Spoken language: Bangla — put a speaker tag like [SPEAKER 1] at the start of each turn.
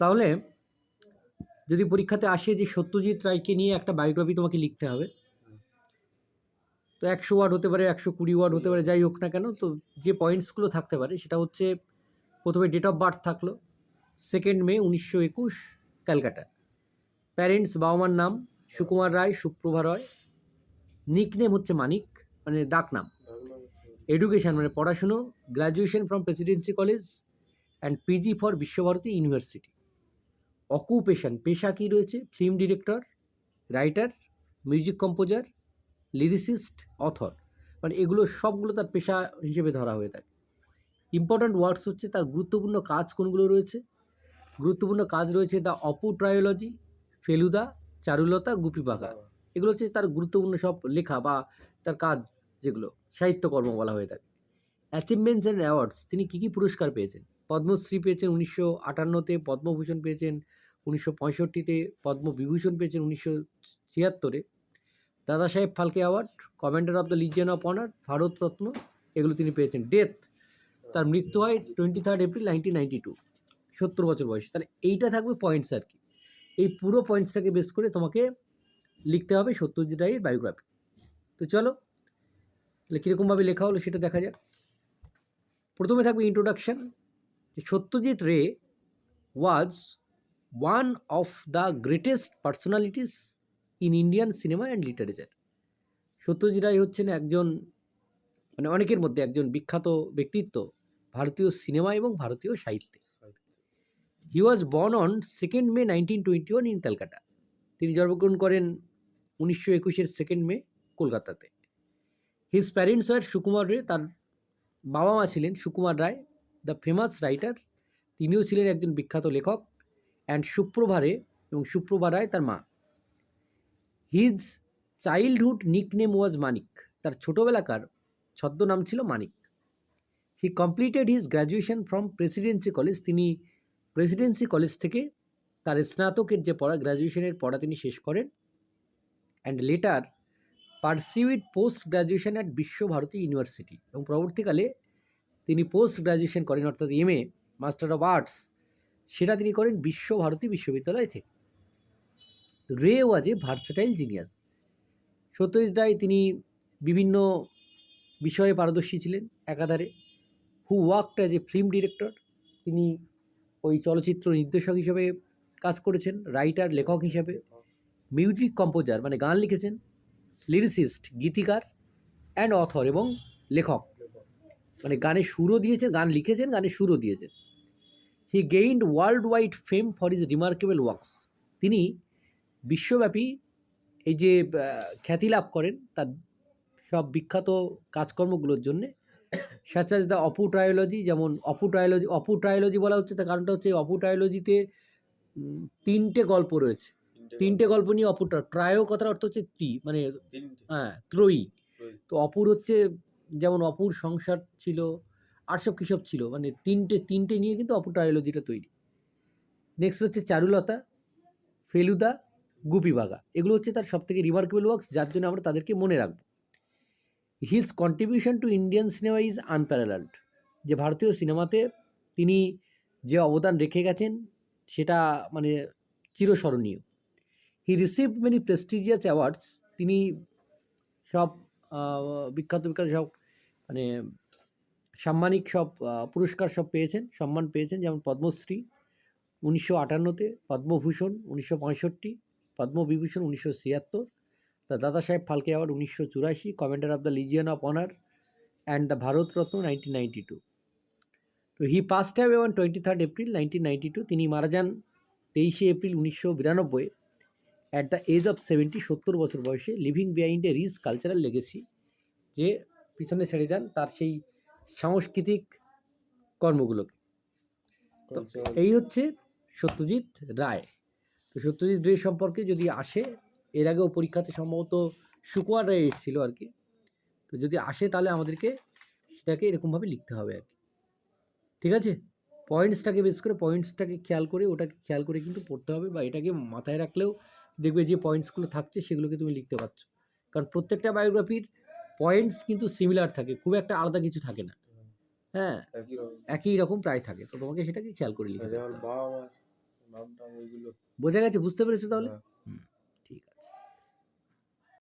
[SPEAKER 1] তাহলে যদি পরীক্ষাতে আসে যে সত্যজিৎ রায়কে নিয়ে একটা বায়োগ্রাফি তোমাকে লিখতে হবে, তো একশো ওয়ার্ড হতে পারে, একশো কুড়ি ওয়ার্ড হতে পারে, যাই হোক না কেন, তো যে পয়েন্টসগুলো থাকতে পারে সেটা হচ্ছে প্রথমে ডেট অফ বার্থ থাকল সেকেন্ড মে উনিশশো একুশ ক্যালকাটা। প্যারেন্টস বাবা মার নাম, সুকুমার রায়, সুপ্রভা রায় নিকনেম হচ্ছে মানিক মানে ডাক নাম। এডুকেশন মানে পড়াশুনো graduation from Presidency college and PG for Visva-Bharati university occupation পেশা কী রয়েছে? Film director writer music composer lyricist author. মানে এগুলো সবগুলো তার পেশা হিসেবে ধরা হয়ে থাকে। ইম্পর্ট্যান্ট ওয়ার্ডস হচ্ছে তার গুরুত্বপূর্ণ কাজ কোনগুলো রয়েছে? গুরুত্বপূর্ণ কাজ রয়েছে দ্য অপু ট্রায়োলজি ফেলুদা চারুলতা গুপিপাকা এগুলো হচ্ছে তার গুরুত্বপূর্ণ সব লেখা বা তার কাজ যেগুলো সাহিত্যকর্ম বলা হয়ে থাকে। অ্যাচিভমেন্টস অ্যান্ড অ্যাওয়ার্ডস তিনি কী কী পুরস্কার পেয়েছেন? পদ্মশ্রী পেয়েছেন উনিশশো আটান্নতে, পদ্মভূষণ পেয়েছেন উনিশশো পঁয়ষট্টিতে, পদ্মবিভূষণ পেয়েছেন উনিশশো ছিয়াত্তরে। Dada Saheb Phalke award, commander of the legion of honour Bharat Ratna এগুলো তিনি পেয়েছেন। ডেথ, তার মৃত্যু হয় twenty third April nineteen ninety two, সত্তর বছর বয়সে। তাহলে এইটা থাকবে পয়েন্টস আর কি। এই পুরো পয়েন্টসটাকে বেস করে তোমাকে লিখতে হবে সত্যজিৎ রায়ের বায়োগ্রাফি তো চলো, তাহলে কীরকমভাবে লেখা হলো সেটা দেখা যাক। প্রথমে থাকবে ইন্ট্রোডাকশন যে Satyajit Ray was one of the greatest personalities in Indian cinema and literature Satyajit Ray হচ্ছেন একজন মানে অনেকের মধ্যে একজন বিখ্যাত ব্যক্তিত্ব ভারতীয় সিনেমা এবং ভারতীয় সাহিত্যে। He was born on second May nineteen twenty one in Calcutta তিনি জন্মগ্রহণ করেন উনিশশো একুশের সেকেন্ড মে কলকাতাতে। হিজ প্যারেন্টস আর সুকুমার রে তার বাবা মা ছিলেন Sukumar Ray. The famous writer, তিনিও ছিলেন একজন বিখ্যাত লেখক, অ্যান্ড সুপ্রভা রে এবং সুপ্রভা রায় তার মা। His childhood nickname was Manik. তার ছোটোবেলাকার ছদ্মনাম ছিল Manik. He completed his graduation from Presidency college. তিনি প্রেসিডেন্সি কলেজ থেকে তার স্নাতকের যে পড়া, গ্র্যাজুয়েশনের পড়া তিনি শেষ করেন, and later pursued post graduation at Visva-Bharati university. এবং পরবর্তীকালে তিনি পোস্ট গ্র্যাজুয়েশন করেন, অর্থাৎ M A master of arts সেটা তিনি করেন বিশ্বভারতী বিশ্ববিদ্যালয় থেকে। Ray was a versatile genius Satyajit Ray তিনি বিভিন্ন বিষয়ে পারদর্শী ছিলেন একাধারে। Who worked as a film director তিনি ওই চলচ্চিত্র নির্দেশক হিসেবে কাজ করেছেন রাইটার লেখক হিসেবে। মিউজিক কম্পোজার মানে গান লিখেছেন। লিরিসিস্ট গীতিকার অ্যান্ড অথর এবং লেখক। মানে গানে সুরও দিয়েছেন গান লিখেছেন গানে সুরও দিয়েছেন। He gained world wide fame for his remarkable works তিনি বিশ্বব্যাপী এই যে খ্যাতি লাভ করেন তার সব বিখ্যাত কাজকর্মগুলোর জন্যে সাচ দ্য অপু ট্রায়োলজি যেমন অপু ট্রায়োলজি অপু ট্রায়োলজি বলা হচ্ছে তার কারণটা হচ্ছে অপু ট্রায়োলজিতে তিনটে গল্প রয়েছে। তিনটে গল্প। নিয়ে অপুটা ট্রায়ো কথার অর্থ হচ্ছে ত্রি মানে হ্যাঁ ত্রয়ী। তো অপুর হচ্ছে যেমন অপুর সংসার ছিল, আর সব কী সব ছিল? মানে তিনটে তিনটে নিয়ে কিন্তু অপুর ট্রায়োলজিটা তৈরি। নেক্সট হচ্ছে চারুলতা, ফেলুদা, গুপিবাগা। এগুলো হচ্ছে তার সব থেকে রিমার্কেবল ওয়ার্কস যার জন্য আমরা তাদেরকে মনে রাখব। His contribution to Indian cinema is unparalleled যে ভারতীয় সিনেমাতে তিনি যে অবদান রেখে গেছেন, সেটা মানে চিরস্মরণীয়। He receive many prestigious awards তিনি সব বিখ্যাত বিখ্যাত সব মানে সাম্মানিক সব পুরস্কার সব পেয়েছেন, সম্মান পেয়েছেন, যেমন পদ্মশ্রী উনিশশো আটান্নতে, পদ্মভূষণ উনিশশো পঁয়ষট্টি, পদ্মবিভূষণ উনিশশো ছিয়াত্তর, দ্য দাদা সাহেব ফালকে অ্যাওয়ার্ড উনিশশো চুরাশি, commander of the legion of honour and the Bharat Ratna nineteen ninety two. তো he passed have on twenty third April nineteen ninety two, তিনি মারা যান তেইশে এপ্রিল উনিশশো বিরানব্বই at the age of seventy, সত্তর বছর বয়সে, living behind a rich cultural legacy, যে পিছনে ছেড়ে যান তার সেই সাংস্কৃতিক কর্মগুলোকে। তো এই হচ্ছে সত্যজিৎ রায়। তো সত্যজিৎ রে সম্পর্কে যদি আসে এর আগেও পরীক্ষাতে সম্ভবত শুকুয়ার রায় এসেছিল আর কি। তো যদি আসে তাহলে আমাদেরকে সেটাকে এরকমভাবে লিখতে হবে আর কি। ঠিক আছে? পয়েন্টসটাকে বেশ করে পয়েন্টসটাকে খেয়াল করে ওটাকে খেয়াল করে কিন্তু পড়তে হবে বা এটাকে মাথায় রাখলেও দেখবে যে পয়েন্টসগুলো থাকছে সেগুলোকে তুমি লিখতে পারছ। কারণ প্রত্যেকটা বায়োগ্রাফির পয়েন্টস কিন্তু সিমিলার থাকে খুব একটা আলাদা কিছু থাকে না। হ্যাঁ একই রকম। প্রায় থাকে তো তোমাকে সেটাকে খেয়াল করে
[SPEAKER 2] লিখে
[SPEAKER 1] বোঝা গেছে? বুঝতে পেরেছ তাহলে?
[SPEAKER 2] হ্যাঁ।